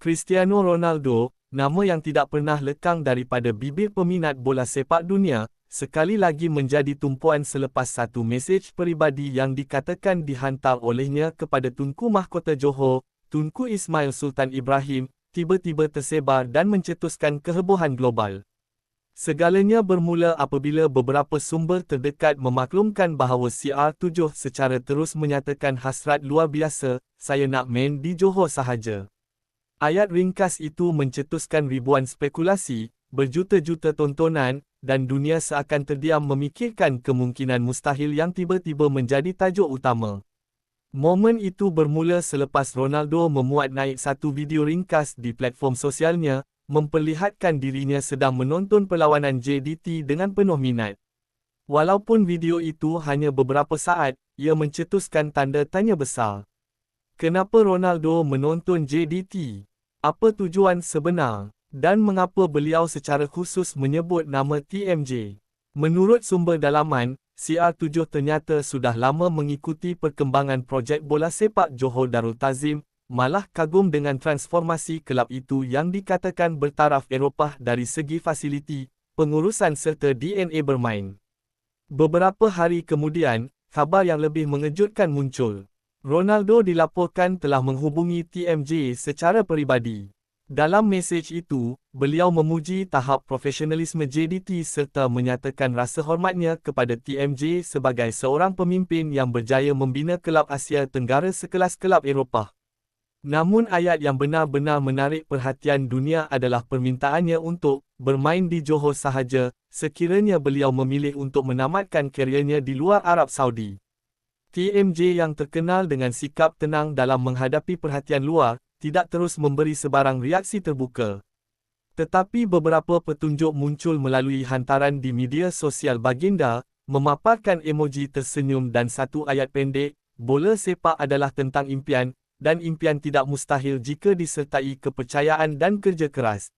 Cristiano Ronaldo, nama yang tidak pernah lekang daripada bibir peminat bola sepak dunia, sekali lagi menjadi tumpuan selepas satu mesej peribadi yang dikatakan dihantar olehnya kepada Tunku Mahkota Johor, Tunku Ismail Sultan Ibrahim, tiba-tiba tersebar dan mencetuskan kehebohan global. Segalanya bermula apabila beberapa sumber terdekat memaklumkan bahawa CR7 secara terus menyatakan hasrat luar biasa, saya nak main di Johor sahaja. Ayat ringkas itu mencetuskan ribuan spekulasi, berjuta-juta tontonan, dan dunia seakan terdiam memikirkan kemungkinan mustahil yang tiba-tiba menjadi tajuk utama. Momen itu bermula selepas Ronaldo memuat naik satu video ringkas di platform sosialnya, memperlihatkan dirinya sedang menonton perlawanan JDT dengan penuh minat. Walaupun video itu hanya beberapa saat, ia mencetuskan tanda tanya besar. Kenapa Ronaldo menonton JDT? Apa tujuan sebenar, dan mengapa beliau secara khusus menyebut nama TMJ. Menurut sumber dalaman, CR7 ternyata sudah lama mengikuti perkembangan projek bola sepak Johor Darul Tazim, malah kagum dengan transformasi kelab itu yang dikatakan bertaraf Eropah dari segi fasiliti, pengurusan serta DNA bermain. Beberapa hari kemudian, khabar yang lebih mengejutkan muncul. Ronaldo dilaporkan telah menghubungi TMJ secara peribadi. Dalam mesej itu, beliau memuji tahap profesionalisme JDT serta menyatakan rasa hormatnya kepada TMJ sebagai seorang pemimpin yang berjaya membina kelab Asia Tenggara sekelas kelab Eropah. Namun ayat yang benar-benar menarik perhatian dunia adalah permintaannya untuk bermain di Johor sahaja sekiranya beliau memilih untuk menamatkan karyernya di luar Arab Saudi. TMJ yang terkenal dengan sikap tenang dalam menghadapi perhatian luar, tidak terus memberi sebarang reaksi terbuka. Tetapi beberapa petunjuk muncul melalui hantaran di media sosial baginda, memaparkan emoji tersenyum dan satu ayat pendek, bola sepak adalah tentang impian, dan impian tidak mustahil jika disertai kepercayaan dan kerja keras.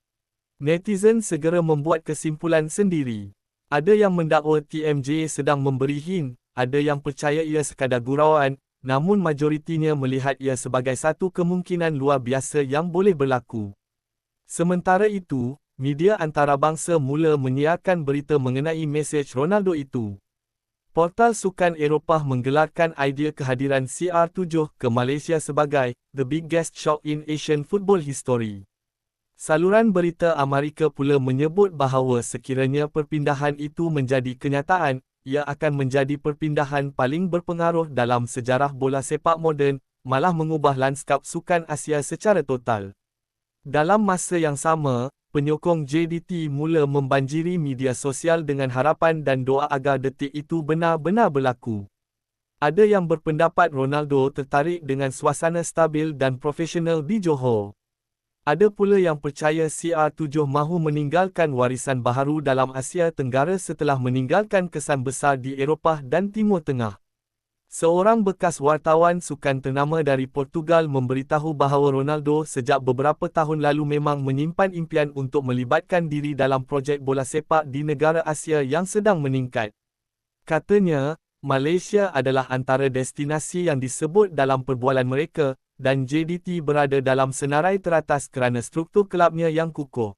Netizen segera membuat kesimpulan sendiri. Ada yang mendakwa TMJ sedang memberi hint, ada yang percaya ia sekadar gurauan, namun majoritinya melihat ia sebagai satu kemungkinan luar biasa yang boleh berlaku. Sementara itu, media antarabangsa mula menyiarkan berita mengenai mesej Ronaldo itu. Portal Sukan Eropah menggelarkan idea kehadiran CR7 ke Malaysia sebagai The Biggest Shock in Asian Football History. Saluran berita Amerika pula menyebut bahawa sekiranya perpindahan itu menjadi kenyataan, ia akan menjadi perpindahan paling berpengaruh dalam sejarah bola sepak moden, malah mengubah lanskap sukan Asia secara total. Dalam masa yang sama, penyokong JDT mula membanjiri media sosial dengan harapan dan doa agar detik itu benar-benar berlaku. Ada yang berpendapat Ronaldo tertarik dengan suasana stabil dan profesional di Johor. Ada pula yang percaya CR7 mahu meninggalkan warisan baharu dalam Asia Tenggara setelah meninggalkan kesan besar di Eropah dan Timur Tengah. Seorang bekas wartawan sukan ternama dari Portugal memberitahu bahawa Ronaldo sejak beberapa tahun lalu memang menyimpan impian untuk melibatkan diri dalam projek bola sepak di negara Asia yang sedang meningkat. Katanya, Malaysia adalah antara destinasi yang disebut dalam perbualan mereka, dan JDT berada dalam senarai teratas kerana struktur kelabnya yang kukuh.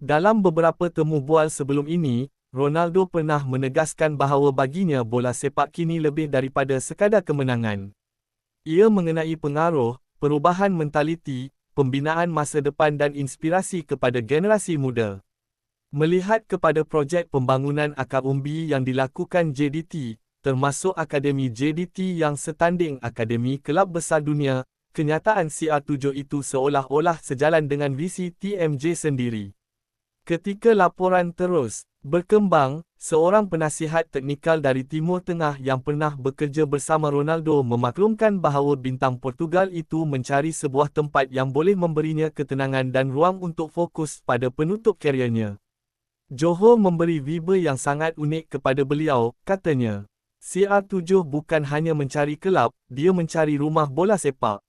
Dalam beberapa temu bual sebelum ini, Ronaldo pernah menegaskan bahawa baginya bola sepak kini lebih daripada sekadar kemenangan. Ia mengenai pengaruh, perubahan mentaliti, pembinaan masa depan dan inspirasi kepada generasi muda. Melihat kepada projek pembangunan akar umbi yang dilakukan JDT, termasuk Akademi JDT yang setanding Akademi Kelab Besar Dunia, kenyataan CR7 itu seolah-olah sejalan dengan visi TMJ sendiri. Ketika laporan terus berkembang, seorang penasihat teknikal dari Timur Tengah yang pernah bekerja bersama Ronaldo memaklumkan bahawa bintang Portugal itu mencari sebuah tempat yang boleh memberinya ketenangan dan ruang untuk fokus pada penutup karyernya. Johor memberi vibe yang sangat unik kepada beliau, katanya. CR7 bukan hanya mencari kelab, dia mencari rumah bola sepak.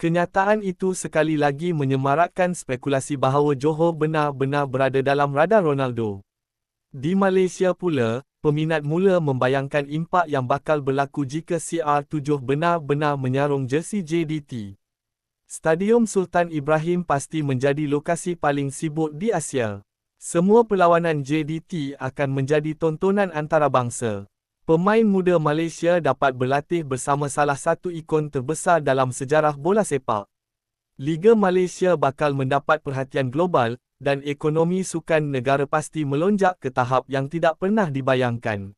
Kenyataan itu sekali lagi menyemarakkan spekulasi bahawa Johor benar-benar berada dalam radar Ronaldo. Di Malaysia pula, peminat mula membayangkan impak yang bakal berlaku jika CR7 benar-benar menyarung jersey JDT. Stadium Sultan Ibrahim pasti menjadi lokasi paling sibuk di Asia. Semua perlawanan JDT akan menjadi tontonan antarabangsa. Pemain muda Malaysia dapat berlatih bersama salah satu ikon terbesar dalam sejarah bola sepak. Liga Malaysia bakal mendapat perhatian global dan ekonomi sukan negara pasti melonjak ke tahap yang tidak pernah dibayangkan.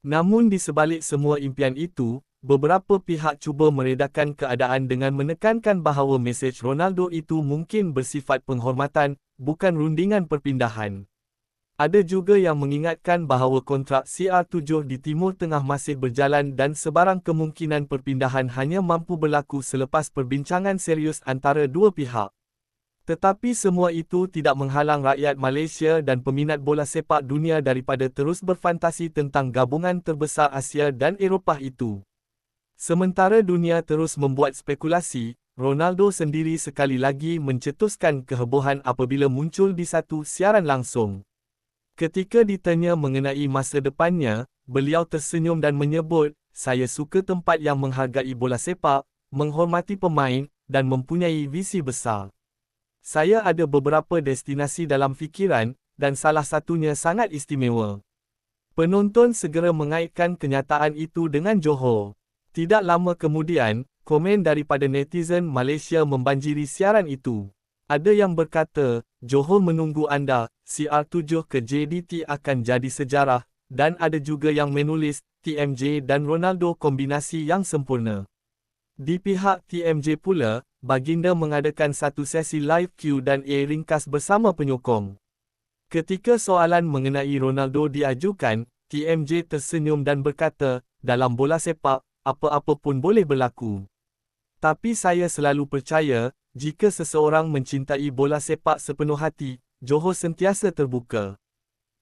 Namun di sebalik semua impian itu, beberapa pihak cuba meredakan keadaan dengan menekankan bahawa mesej Ronaldo itu mungkin bersifat penghormatan, bukan rundingan perpindahan. Ada juga yang mengingatkan bahawa kontrak CR7 di Timur Tengah masih berjalan dan sebarang kemungkinan perpindahan hanya mampu berlaku selepas perbincangan serius antara dua pihak. Tetapi semua itu tidak menghalang rakyat Malaysia dan peminat bola sepak dunia daripada terus berfantasi tentang gabungan terbesar Asia dan Eropah itu. Sementara dunia terus membuat spekulasi, Ronaldo sendiri sekali lagi mencetuskan kehebohan apabila muncul di satu siaran langsung. Ketika ditanya mengenai masa depannya, beliau tersenyum dan menyebut, saya suka tempat yang menghargai bola sepak, menghormati pemain, dan mempunyai visi besar. Saya ada beberapa destinasi dalam fikiran, dan salah satunya sangat istimewa. Penonton segera mengaitkan kenyataan itu dengan Johor. Tidak lama kemudian, komen daripada netizen Malaysia membanjiri siaran itu. Ada yang berkata, Johor menunggu anda, CR7 ke JDT akan jadi sejarah, dan ada juga yang menulis, TMJ dan Ronaldo kombinasi yang sempurna. Di pihak TMJ pula, baginda mengadakan satu sesi live Q dan A ringkas bersama penyokong. Ketika soalan mengenai Ronaldo diajukan, TMJ tersenyum dan berkata, dalam bola sepak, apa-apa pun boleh berlaku. Tapi saya selalu percaya, jika seseorang mencintai bola sepak sepenuh hati, Johor sentiasa terbuka.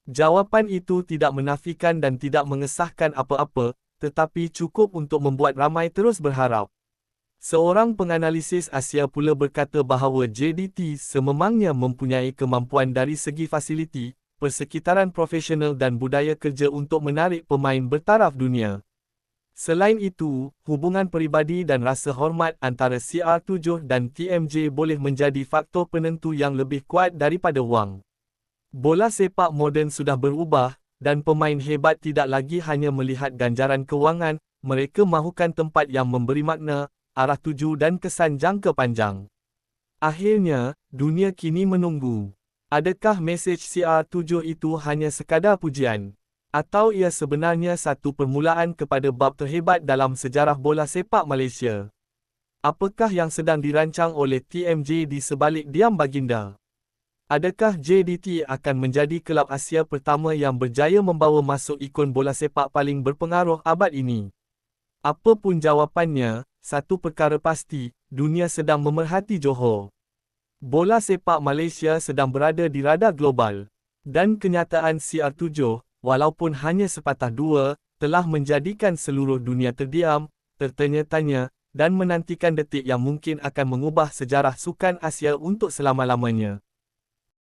Jawapan itu tidak menafikan dan tidak mengesahkan apa-apa, tetapi cukup untuk membuat ramai terus berharap. Seorang penganalisis Asia pula berkata bahawa JDT sememangnya mempunyai kemampuan dari segi fasiliti, persekitaran profesional dan budaya kerja untuk menarik pemain bertaraf dunia. Selain itu, hubungan peribadi dan rasa hormat antara CR7 dan TMJ boleh menjadi faktor penentu yang lebih kuat daripada wang. Bola sepak moden sudah berubah, dan pemain hebat tidak lagi hanya melihat ganjaran kewangan, mereka mahukan tempat yang memberi makna, arah tuju dan kesan jangka panjang. Akhirnya, dunia kini menunggu. Adakah mesej CR7 itu hanya sekadar pujian? Atau ia sebenarnya satu permulaan kepada bab terhebat dalam sejarah bola sepak Malaysia. Apakah yang sedang dirancang oleh TMJ di sebalik diam baginda? Adakah JDT akan menjadi kelab Asia pertama yang berjaya membawa masuk ikon bola sepak paling berpengaruh abad ini? Apapun jawapannya, satu perkara pasti, dunia sedang memerhati Johor. Bola sepak Malaysia sedang berada di radar global. Dan kenyataan CR7, walaupun hanya sepatah dua, telah menjadikan seluruh dunia terdiam, tertanya-tanya, dan menantikan detik yang mungkin akan mengubah sejarah sukan Asia untuk selama-lamanya.